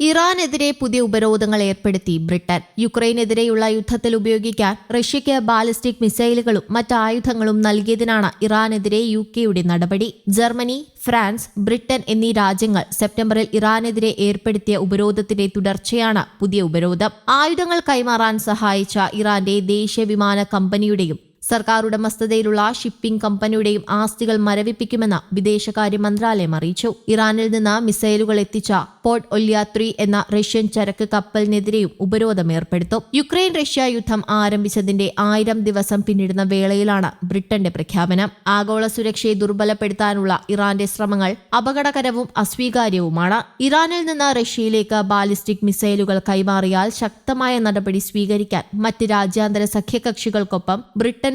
ഇറാനെതിരെ പുതിയ ഉപരോധങ്ങൾ ഏർപ്പെടുത്തി ബ്രിട്ടൻ. യുക്രൈനെതിരെയുള്ള യുദ്ധത്തിൽ ഉപയോഗിക്കാൻ റഷ്യയ്ക്ക് ബാലിസ്റ്റിക് മിസൈലുകളും മറ്റ് ആയുധങ്ങളും നൽകിയതിനാണ് ഇറാനെതിരെ യു കെയുടെ നടപടി. ജർമ്മനി ഫ്രാൻസ് ബ്രിട്ടൻ എന്നീ രാജ്യങ്ങൾ സെപ്റ്റംബറിൽ ഇറാനെതിരെ ഏർപ്പെടുത്തിയ ഉപരോധത്തിന്റെ തുടർച്ചയാണ് പുതിയ ഉപരോധം. ആയുധങ്ങൾ കൈമാറാൻ സഹായിച്ച ഇറാന്റെ ദേശീയ വിമാന കമ്പനിയുടെയും സർക്കാർ ഉടമസ്ഥതയിലുള്ള ഷിപ്പിംഗ് കമ്പനിയുടെയും ആസ്തികൾ മരവിപ്പിക്കുമെന്ന് വിദേശകാര്യ മന്ത്രാലയം അറിയിച്ചു. ഇറാനിൽ നിന്ന് മിസൈലുകൾ എത്തിച്ച പോർട്ട് ഒല്യാത്രി എന്ന റഷ്യൻ ചരക്ക് കപ്പലിനെതിരെയും ഉപരോധം ഏർപ്പെടുത്തും. യുക്രൈൻ റഷ്യ യുദ്ധം ആരംഭിച്ചതിന്റെ ആയിരം ദിവസം പിന്നിടുന്ന വേളയിലാണ് ബ്രിട്ടന്റെ പ്രഖ്യാപനം. ആഗോള സുരക്ഷയെ ദുർബലപ്പെടുത്താനുള്ള ഇറാന്റെ ശ്രമങ്ങൾ അപകടകരവും അസ്വീകാര്യവുമാണ്. ഇറാനിൽ നിന്ന് റഷ്യയിലേക്ക് ബാലിസ്റ്റിക് മിസൈലുകൾ കൈമാറിയാൽ ശക്തമായ നടപടി സ്വീകരിക്കാൻ മറ്റ് രാജ്യാന്തര സഖ്യകക്ഷികൾക്കൊപ്പം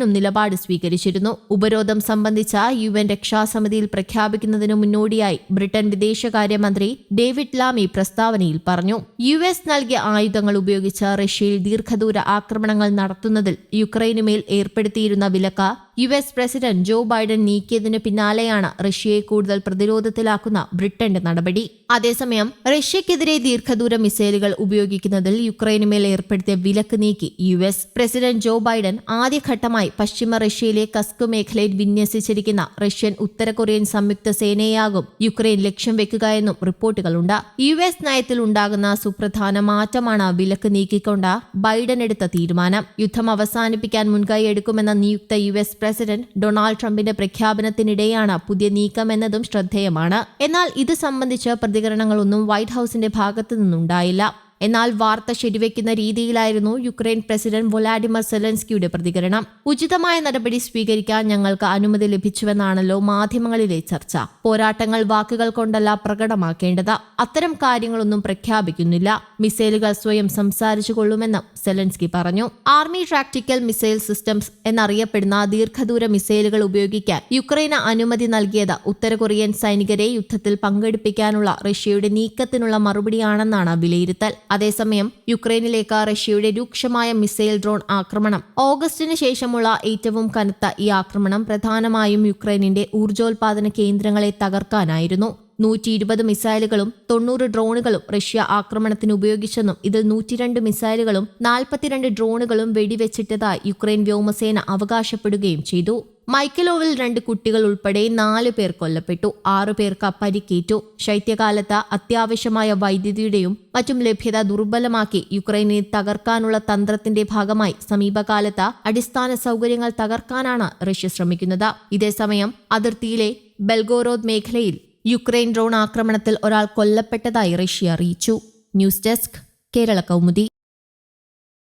ബ്രിട്ടനും നിലപാട് സ്വീകരിച്ചിരുന്നു. ഉപരോധം സംബന്ധിച്ച യു എൻ രക്ഷാസമിതിയിൽ പ്രഖ്യാപിക്കുന്നതിനു മുന്നോടിയായി ബ്രിട്ടൻ വിദേശകാര്യമന്ത്രി ഡേവിഡ് ലാമി പ്രസ്താവനയിൽ പറഞ്ഞു. യു എസ് നൽകിയ ആയുധങ്ങൾ ഉപയോഗിച്ച് റഷ്യയിൽ ദീർഘദൂര ആക്രമണങ്ങൾ നടത്തുന്നതിൽ യുക്രൈനുമേൽ ഏർപ്പെടുത്തിയിരുന്ന വിലക്ക് U S president Joe Biden നീക്കിയതിനു പിന്നാലെയാണ് റഷ്യയെ കൂടുതൽ പ്രതിരോധത്തിലാക്കുന്ന ബ്രിട്ടന്റെ നടപടി. അതേസമയം റഷ്യക്കെതിരെ ദീർഘദൂര മിസൈലുകൾ ഉപയോഗിക്കുന്നതിൽ യുക്രൈനുമേൽ ഏർപ്പെടുത്തിയ വിലക്ക് നീക്കി U S. President Joe Biden ആദ്യഘട്ടമായി പശ്ചിമ റഷ്യയിലെ കസ്ക് മേഖലയിൽ വിന്യസിച്ചിരിക്കുന്ന റഷ്യൻ ഉത്തര കൊറിയൻ സംയുക്ത സേനയാകും യുക്രൈൻ ലക്ഷ്യം വെക്കുക എന്നും റിപ്പോർട്ടുകളുണ്ട്. യു എസ് നയത്തിൽ ഉണ്ടാകുന്ന സുപ്രധാന മാറ്റമാണ് വിലക്ക് നീക്കിക്കൊണ്ട് ബൈഡൻ എടുത്ത തീരുമാനം. യുദ്ധം അവസാനിപ്പിക്കാൻ മുൻകൈ എടുക്കുമെന്ന നിയുക്ത യു എസ് പ്രസിഡന്റ് ഡൊണാൾഡ് ട്രംപിന്റെ പ്രഖ്യാപനത്തിനിടെയാണ് പുതിയ നീക്കമെന്നതും ശ്രദ്ധേയമാണ്. എന്നാൽ ഇത് സംബന്ധിച്ച് പ്രതികരണങ്ങളൊന്നും വൈറ്റ് ഹൌസിന്റെ ഭാഗത്തു നിന്നുണ്ടായില്ല. എന്നാൽ വാർത്ത ശരിവെക്കുന്ന രീതിയിലായിരുന്നു യുക്രൈൻ പ്രസിഡന്റ് വൊലാഡിമർ സെലൻസ്കിയുടെ പ്രതികരണം. ഉചിതമായ നടപടി സ്വീകരിക്കാൻ ഞങ്ങൾക്ക് അനുമതി ലഭിച്ചുവെന്നാണല്ലോ മാധ്യമങ്ങളിലെ ചർച്ച. പോരാട്ടങ്ങൾ വാക്കുകൾ കൊണ്ടല്ല പ്രകടമാക്കേണ്ടത്. അത്തരം കാര്യങ്ങളൊന്നും പ്രഖ്യാപിക്കുന്നില്ല. മിസൈലുകൾ സ്വയം സംസാരിച്ചു കൊള്ളുമെന്നും സെലൻസ്കി പറഞ്ഞു. ആർമി ടാക്ടിക്കൽ മിസൈൽ സിസ്റ്റംസ് എന്നറിയപ്പെടുന്ന ദീർഘദൂര മിസൈലുകൾ ഉപയോഗിക്കാൻ യുക്രൈന് അനുമതി നൽകിയത് ഉത്തര കൊറിയൻ സൈനികരെ യുദ്ധത്തിൽ പങ്കെടുപ്പിക്കാനുള്ള റഷ്യയുടെ നീക്കത്തിനുള്ള മറുപടിയാണെന്നാണ് വിലയിരുത്തൽ. അതേസമയം യുക്രൈനിലേക്ക് റഷ്യയുടെ രൂക്ഷമായ മിസൈൽ ഡ്രോൺ ആക്രമണം ഓഗസ്റ്റിന് ശേഷമുള്ള ഏറ്റവും കനത്ത ഈ ആക്രമണം പ്രധാനമായും യുക്രൈനിന്റെ ഊർജോൽപാദന കേന്ദ്രങ്ങളെ തകർക്കാനായിരുന്നു. നൂറ്റി ഇരുപത് മിസൈലുകളും തൊണ്ണൂറ് ഡ്രോണുകളും റഷ്യ ആക്രമണത്തിന് ഉപയോഗിച്ചെന്നും ഇതിൽ നൂറ്റിരണ്ട് മിസൈലുകളും നാൽപ്പത്തിരണ്ട് ഡ്രോണുകളും വെടിവെച്ചിട്ടതായി യുക്രൈൻ വ്യോമസേന അവകാശപ്പെടുകയും ചെയ്തു. മൈക്കലോവിൽ രണ്ട് കുട്ടികൾ ഉൾപ്പെടെ നാല് പേർ കൊല്ലപ്പെട്ടു. ആറു പേർക്ക് പരിക്കേറ്റു. ശൈത്യകാലത്ത് അത്യാവശ്യമായ വൈദ്യുതിയുടെയും മറ്റും ലഭ്യത ദുർബലമാക്കി യുക്രൈനെ തകർക്കാനുള്ള തന്ത്രത്തിന്റെ ഭാഗമായി സമീപകാലത്ത് അടിസ്ഥാന സൗകര്യങ്ങൾ തകർക്കാനാണ് റഷ്യ ശ്രമിക്കുന്നത്. ഇതേസമയം അതിർത്തിയിലെ ബെൽഗോറോദ് മേഖലയിൽ യുക്രൈൻ ഡ്രോൺ ആക്രമണത്തിൽ ഒരാൾ കൊല്ലപ്പെട്ടതായി റഷ്യ അറിയിച്ചു. News desk Kerala Kaumudi.